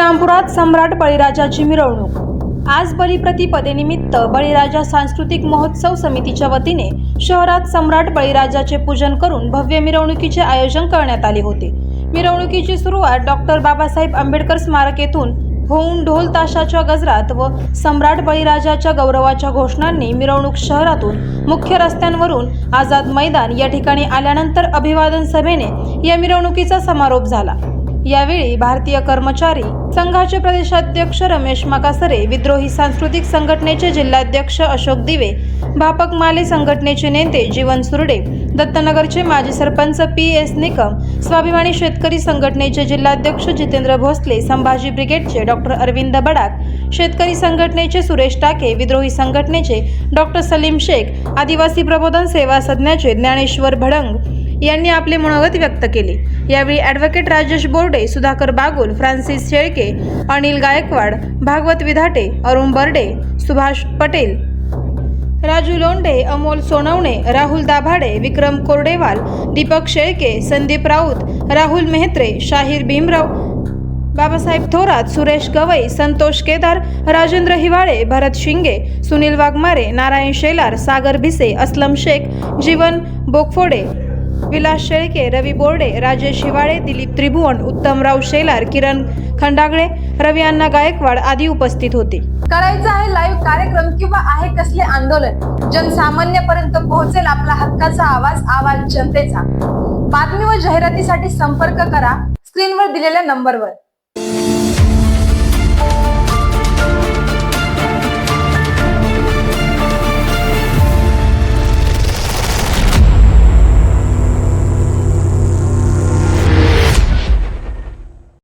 श्रीरामपुरात सम्राट बळीराजाची मिरवणूक. आज बलिप्रतिपदेनिमित्त बळीराजा सांस्कृतिक महोत्सव समितीच्या वतीने शहरात सम्राट बळीराजाचे पूजन करून भव्य मिरवणुकीचे आयोजन करण्यात आले होते. मिरवणुकीची सुरुवात डॉक्टर बाबासाहेब आंबेडकर स्मारक येथून होऊन ढोल ताशाच्या गजरात व सम्राट बळीराजाच्या गौरवाच्या घोषणांनी मिरवणूक शहरातून मुख्य रस्त्यांवरून आझाद मैदान या ठिकाणी आल्यानंतर अभिवादन सभेने या मिरवणुकीचा समारोप झाला. यावेळी भारतीय कर्मचारी संघाचे प्रदेशाध्यक्ष रमेश मकासरे विद्रोही सांस्कृतिक संघटनेचे जिल्हाध्यक्ष अशोक दिवे भापक माले संघटनेचे नेते जीवन सुरडे दत्तनगरचे माजी सरपंच पी एस निकम स्वाभिमानी शेतकरी संघटनेचे जिल्हाध्यक्ष जितेंद्र भोसले संभाजी ब्रिगेडचे डॉक्टर अरविंद बडाक शेतकरी संघटनेचे सुरेश टाके विद्रोही संघटनेचे डॉक्टर सलीम शेख आदिवासी प्रबोधन सेवा सज्ञाचे ज्ञानेश्वर भडंग यांनी आपले मनोगत व्यक्त केले. यावेळी ॲडव्होकेट राजेश बोर्डे सुधाकर बागुल फ्रान्सिस शेळके अनिल गायकवाड भागवत विधाटे अरुण बर्डे सुभाष पटेल राजू लोंढे अमोल सोनवणे राहुल दाभाडे विक्रम कोरडेवाल दीपक शेळके संदीप राऊत राहुल मेहत्रे शाहीर भीमराव बाबासाहेब थोरात सुरेश गवई संतोष केदार राजेंद्र हिवाळे भरत शिंगे सुनील वाघमारे नारायण शेलार सागर भिसे अस्लम शेख जीवन बोकफोडे विलास शेळके रवी बोर्डे राजेश हिवाळे दिलीप त्रिभुवन उत्तमराव शेलार किरण खंडागळे रवी अण्णा गायकवाड आदी उपस्थित होते. करायचं आहे लाईव्ह कार्यक्रम किंवा आहे कसले आंदोलन? जनसामान्यपर्यंत पोहोचेल आपला हक्काचा आवाज आवाज जनतेचा. बातमी व जाहिरातीसाठी संपर्क करा स्क्रीनवर दिलेल्या नंबरवर.